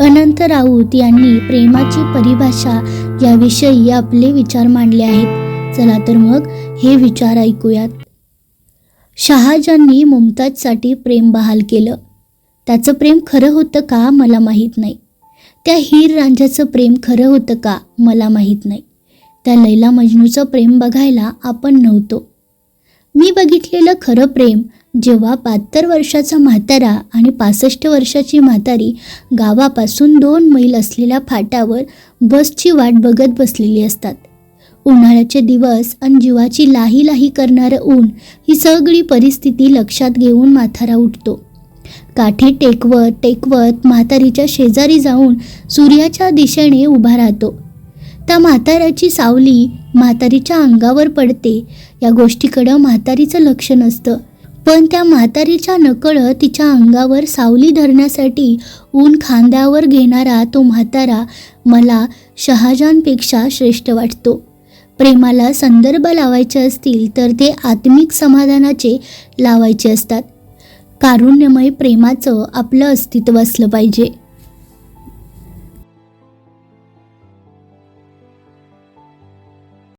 अनंत राऊत यांनी प्रेमाची परिभाषा याविषयी आपले विचार मांडले आहेत. चला तर मग हे विचार ऐकूयात. शहाजांनी मुमताजसाठी प्रेम बहाल केलं. त्याचं प्रेम खरं होतं का मला माहीत नाही. त्या हीर रांझ्याचं प्रेम खरं होतं का मला माहीत नाही. त्या लैला मजनूचं प्रेम बघायला आपण नव्हतो. मी बघितलेलं खरं प्रेम जेव्हा बहात्तर वर्षाचा म्हातारा आणि पासष्ट वर्षाची म्हातारी गावापासून दोन मैल असलेल्या फाटावर बसची वाट बघत बसलेली असतात. उन्हाळ्याचे दिवस आणि जीवाची लाही लाही करणारं ऊन ही सगळी परिस्थिती लक्षात घेऊन म्हातारा उठतो. काठी टेकवत टेकवत म्हातारीच्या शेजारी जाऊन सूर्याच्या दिशेने उभा राहतो. त्या म्हाताऱ्याची सावली म्हातारीच्या अंगावर पडते. या गोष्टीकडं म्हातारीचं लक्ष नसतं. पण त्या म्हातारीच्या नकळत तिच्या अंगावर सावली धरण्यासाठी ऊन खांद्यावर घेणारा तो म्हातारा मला शहाजानपेक्षा श्रेष्ठ वाटतो. प्रेमाला संदर्भ लावायचे असतील तर ते आत्मिक समाधानाचे लावायचे असतात. कारुण्यमय प्रेमाचं आपलं अस्तित्व असलं पाहिजे.